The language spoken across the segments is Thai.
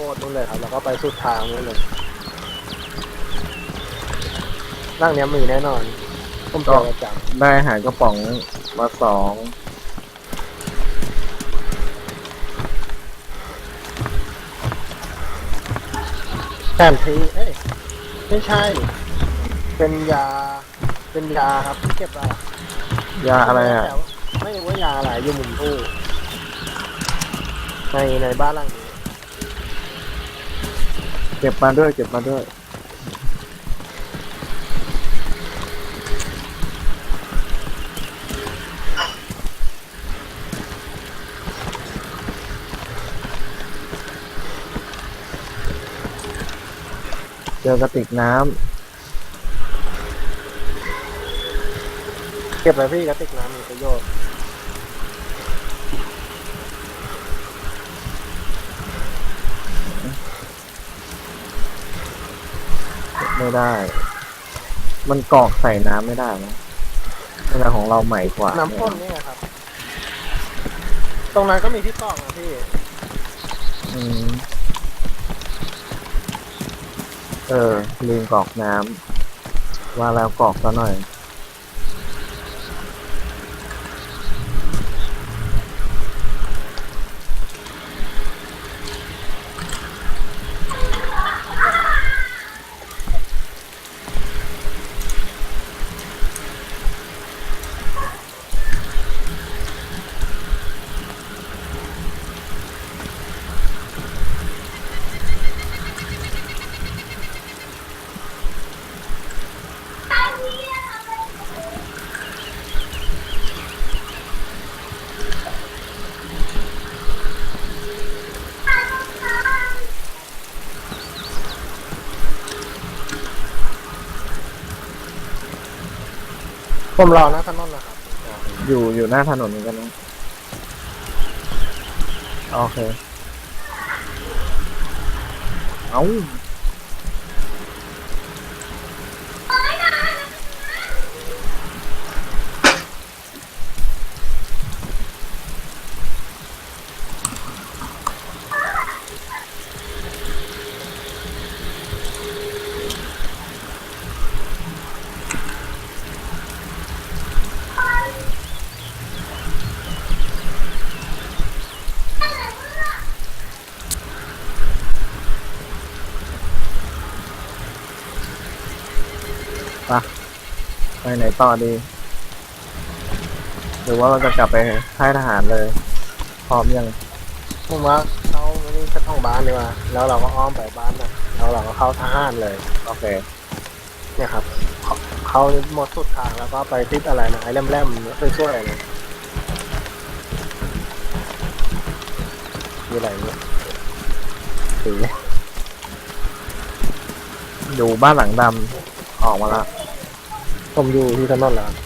โบสถ์นู่นเลยครับ แล้วก็ไปสุดทางนู่นเลยร่างเนี้ยมีแน่นอนผมเจอประจได้อาหารกระป๋องมาสองำแทนทีเอ้ยไม่ใช่ เป็นยา เป็นยาครับที่เก็บเรายาอะไรอะ ไม่รู้ว่ายาอะไรอยู่มุมตู้ในในบ้านหลังนี้ เก็บมาด้วย เก็บมาด้วย เจอกระติกน้ำ เก็บไว้พี่กระติกน้ำมีประโยชน์ ไม่ได้ มันกรอกใส่น้ำไม่ได้นะเวลาของเราใหม่กว่าน้ำข้นนี่ไงครับ ตรงนั้นก็มีที่กรอกนะพี่ อืมเออลืมกรอกน้ำว่าแล้วกรอกซะหน่อย ผมรอนะถนนนะครับอยู่อยู่หน้าถนนเหมือนกันนะโอเค เอา ไปไหนต่อดี หรือว่าเราจะกลับไปค่ายทหารเลย พร้อมยังผมว่าเขาไม่ได้จะท่องบ้านดีกว่า แล้วเราก็อ้อมไปบ้านนะแล้วเราก็เข้าทหารเลย โอเค เนี่ยครับ เขาเขาหมดสุดทางแล้วก็ไปทิศอะไรนะไอ้แหลมๆเนี่ยช่วยๆเนี่ยมีอะไรเนี่ยสีอยู่บ้านหลังดำออกมาละ ผมอยู่ที่ถนนแล้วครับ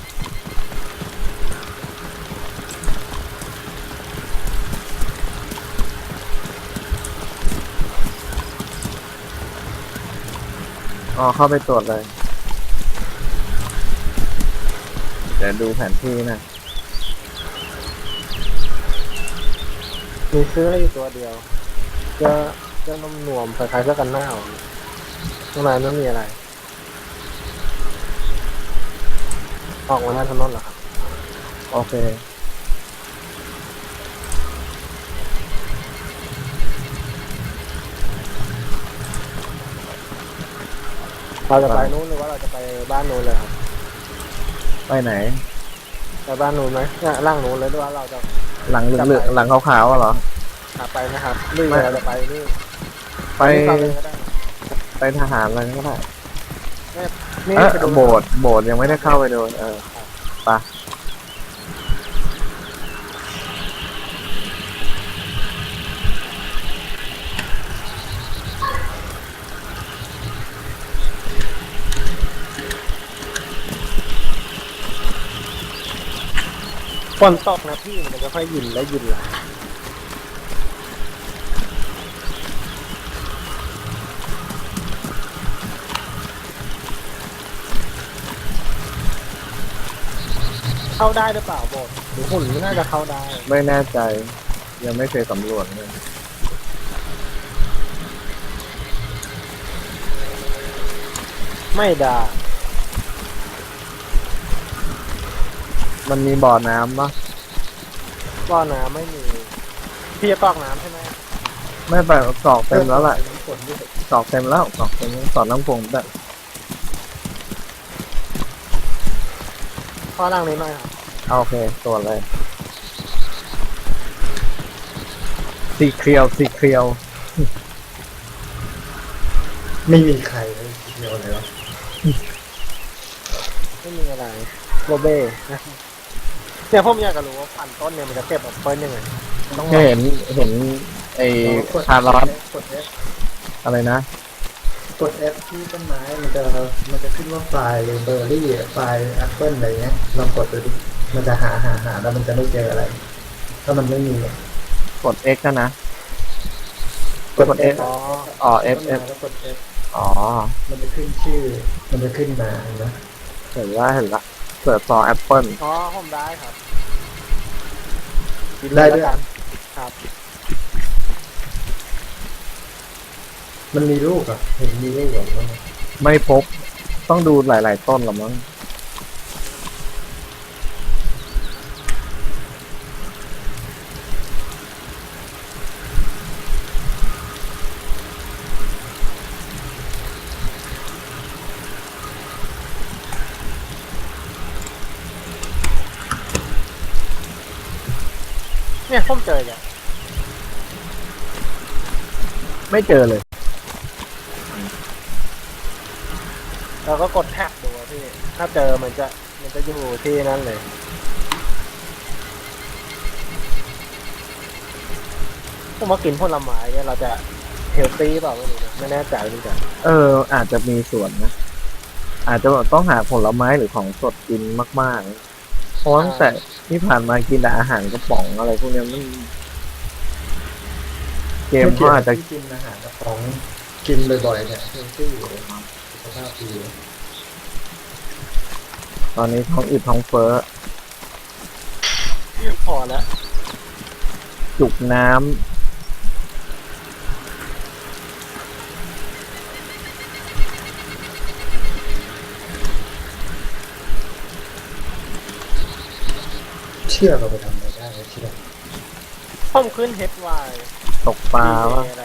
อ๋อเข้าไปตรวจเลยเดี๋ยวดูแผนที่นะ มีเสื้ออยู่ตัวเดียวเสื้อเสื้อนมนวมคล้ายๆเสื้อกันหนาวข้างในไม่มีอะไร ออกมาหน้าถนนแล้วครับ โอเค เราจะไปนู้นหรือว่าเราจะไปบ้านนู้นเลยครับไปไหน ไปบ้านนู้นไหมเนี่ยร่างนู้นเลยหรือว่าเราจะหลังเหลืองๆหลังขาวๆอะเหรอ ขับไปนะครับหรือไม่เราจะไปนี่ไปนี่เราเลยก็ได้ไปทหารอะไรก็ได้นี่ เออไปดูโบสถ์โบสถ์ยังไม่ได้เข้าไปดูเออไปะฝนตกนะพี่มันจะค่อยยินและยินหลัง เข้าได้หรือเปล่าบอสหรือหุ่นน่าจะเข้าได้ ไม่แน่ใจ ยังไม่เคยสำรวจเลยไม่ได้มันมีบ่อน้ำปะบ่อน้ำไม่มีพี่จตอกน้ำใช่ไหมไม่ไปสอกเต็มแล้วแหละน้สอกเต็มแล้วสอกเต็มแล้วสอกน้ำฝนแบบ พอร่างนี้หน่อยครับ เอาโอเคตัวเลยสีเคียวสีเคียวไม่มีใครเลยเดียวเลยวะไม่มีอะไรโรเบ้นะเนี่ยผมอยากจะรู้ว่าพันต้นเนี่ยมันจะเก็บแอปเปิ้ลยังไงต้องเห็นเห็นไอ้คาร์ลอสกด F อะไรนะ กด F ที่ต้นไม้มันจะมันจะขึ้นว่าไฟล์เบอร์รี่ไฟล์แอปเปิลอะไรเงี้ยลองกดดูดิ มันจะหาหาหาแล้วมันจะไม่เจออะไร ถ้ามันไม่มีอะกด X นะนะ กด F อ๋ออ๋อ F ต้น F ไม้แล้วกด F อ๋อมันจะขึ้นชื่อ มันจะขึ้นมาเห็นไหมเห็นละเห็นละเปิดซอแอปเปิลอ๋อผมได้ครับกินได้เลด้วยแล้อะกันครับ มันมีลูกอะ เห็นมีลูกเหรอวะไม่พบต้องดูหลาย ๆ ต้นหรอมั้ง เนี่ยผมเจออย่างไม่เจอเลย เราก็กดแท็บดูอะพี่ ถ้าเจอมันจะมันจะอยู่ที่นั่นเลย ผมว่ากินผลไม้เนี่ยเราจะเฮลตี้เปล่าไม่รู้นะไม่แน่ใจเหมือนกันเออ อาจจะมีส่วนนะ อาจจะต้องหาผลไม้หรือของสดกินมากๆเพราะตั้งแต่ ที่ผ่านมากินแต่อาหารกระป๋องอะไรพวกเนี้ยมันเกมก็อาจจะที่กินอาหารกระป๋องกินบ่อยๆเนี่ยเฮลตี้อยู่เลยสุขภาพดีเลยตอนนี้ท้องอืดท้องเฟ้อพอแล้วจุกน้ำ เชื่อกเราไปทำอะไรได้เชื่อกผมขึ้นเฮดไวตกปลาว่าอะไร